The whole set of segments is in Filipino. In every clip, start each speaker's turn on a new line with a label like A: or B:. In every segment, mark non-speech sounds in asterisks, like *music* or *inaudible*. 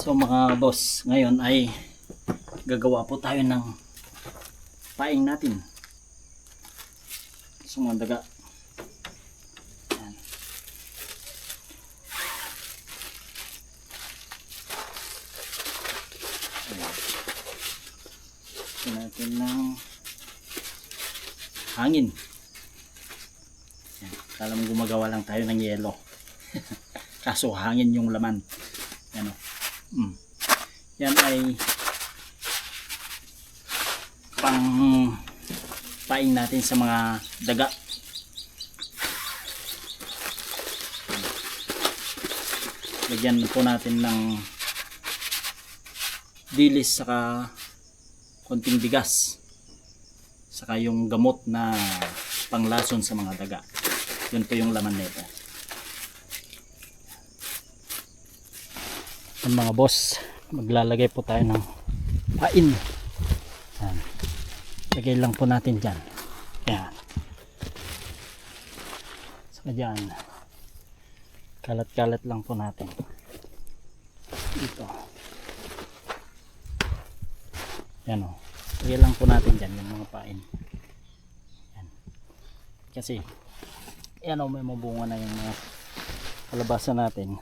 A: So mga boss, ngayon ay gagawa po tayo ng paing natin. So mga daga. Yan. Ayan. Natin ng hangin. Yan. Kala mo gumagawa lang tayo ng yelo. *laughs* Kaso hangin yung laman. Yan o. Mm. Yan ay pang paing natin sa mga daga. Lagyan po natin ng dilis saka konting bigas saka yung gamot na panglason sa mga daga. Yun po yung laman nito. Yan mga boss, maglalagay po tayo ng pain. Yan. Lagay lang po natin dyan. Yan. Saka dyan. Kalat-kalat lang po natin. Dito. Yan o. Lagay lang po natin dyan yung mga pain. Yan. Kasi, yan o, may mabunga na yung mga kalabasan natin.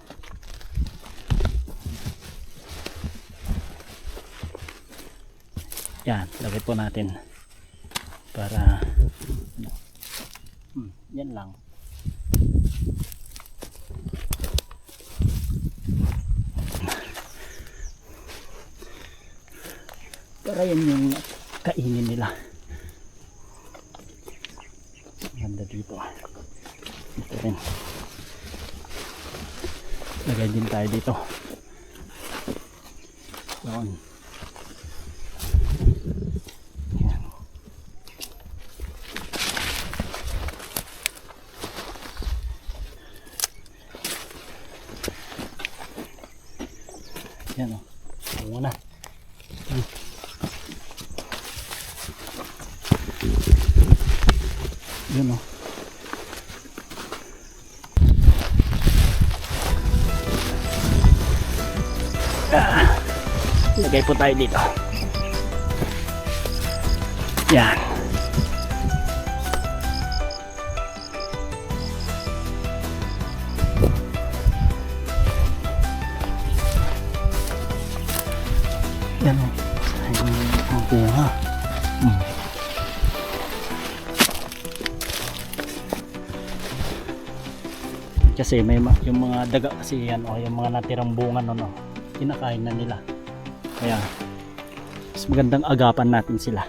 A: Yan, lagay po natin para ano, hmm, yan lang. Para yan yung kainin nila. Ganda dito. Ito rin. Lagay din tayo dito. Doon. Yan o. Bunga na. Hmm. Yan o. Tayo dito. Yan. Yan o. Sayang ang. Hmm. Kasi may ma- yung mga daga kasi yan o yung mga natirang bunga no, no kinakain na nila. Kaya mas magandang agapan natin sila.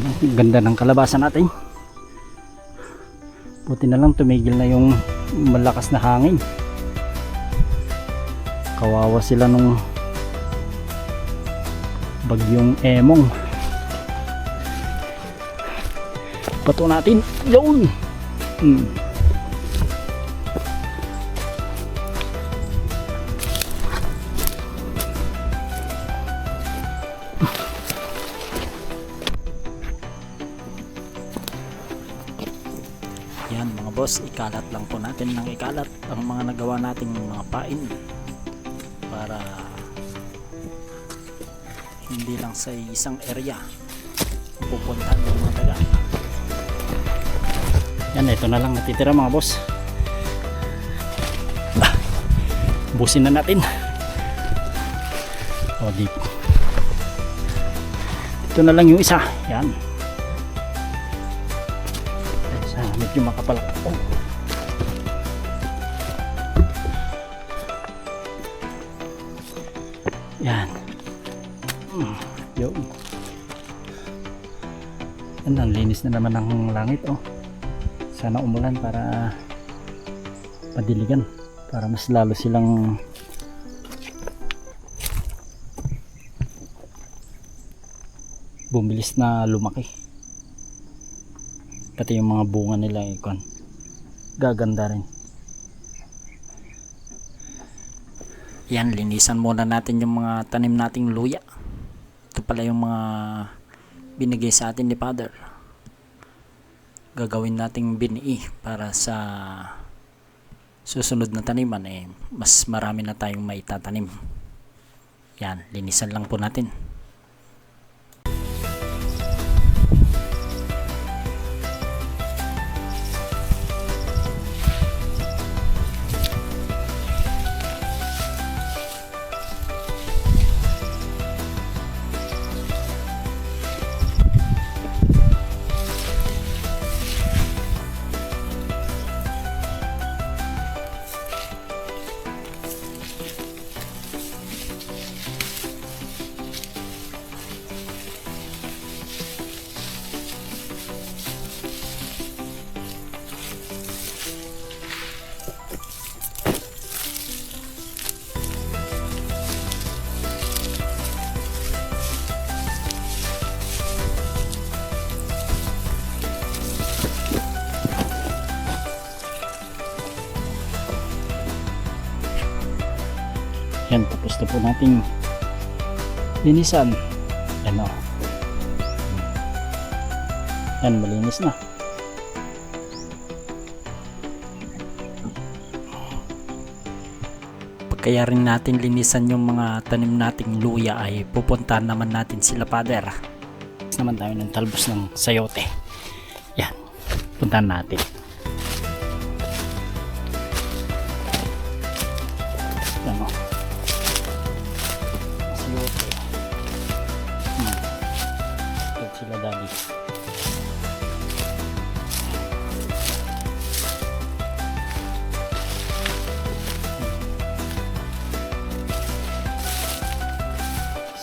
A: Yan, ang ganda ng kalabasan natin. Buti na lang tumigil na yung malakas na hangin. Kawawa sila nung bagyong emong. Pato natin. Yun! Hmm. Yan mga boss, ikalat lang po natin ng ikalat ang mga nagawa nating mga pain para hindi lang sa isang area pupuntahan ng mga taga. Yan, ito na lang natitira mga boss. Ah, *laughs* busin na natin. O, di. Ito na lang yung isa. Yan. Sa medyo makapalak. Oh. Yan. Mm, yun. Yan, ang linis na naman ng langit oh. Sana umulan para padiligan para mas lalo silang bumilis na lumaki. Pati yung mga bunga nila ikon. Gaganda rin. Yan, linisan muna natin yung mga tanim nating luya. Ito pala yung mga binigay sa atin ni Father. Gagawin nating binii para sa susunod na taniman eh mas marami na tayong may tatanim. Yan, linisan lang po natin. Nating linisan. Yan o. Yan, malinis na. Kaya rin natin linisan yung mga tanim nating luya ay pupuntahan naman natin sila father. naman tayo ng talbos ng sayote. Yan, puntahan natin.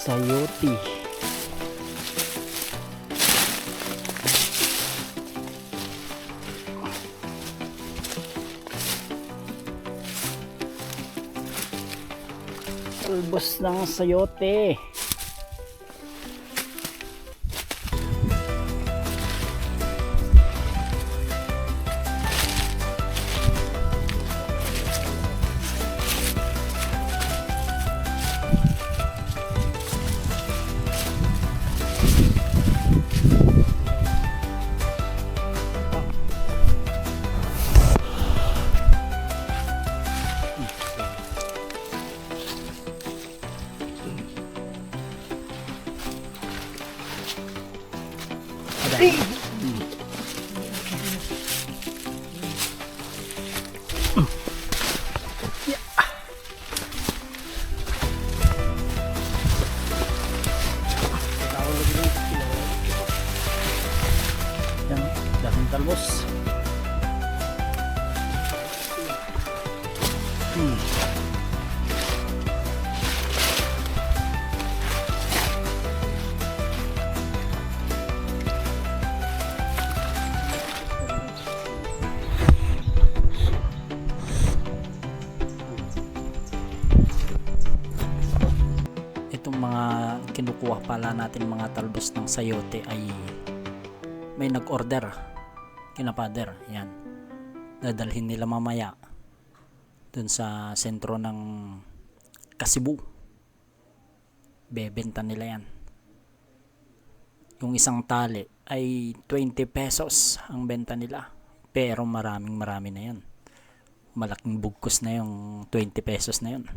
A: Sayote. Talbos ng sayote. Yan, daming talbos. Kinukuha pala natin mga talbos ng sayote ay may nag-order kina father yan. Dadalhin nila mamaya dun sa sentro ng Kasibu. Bebenta nila yan. Yung isang tali ay 20 pesos ang benta nila pero maraming marami na yan malaking bugkos na yung 20 pesos na yun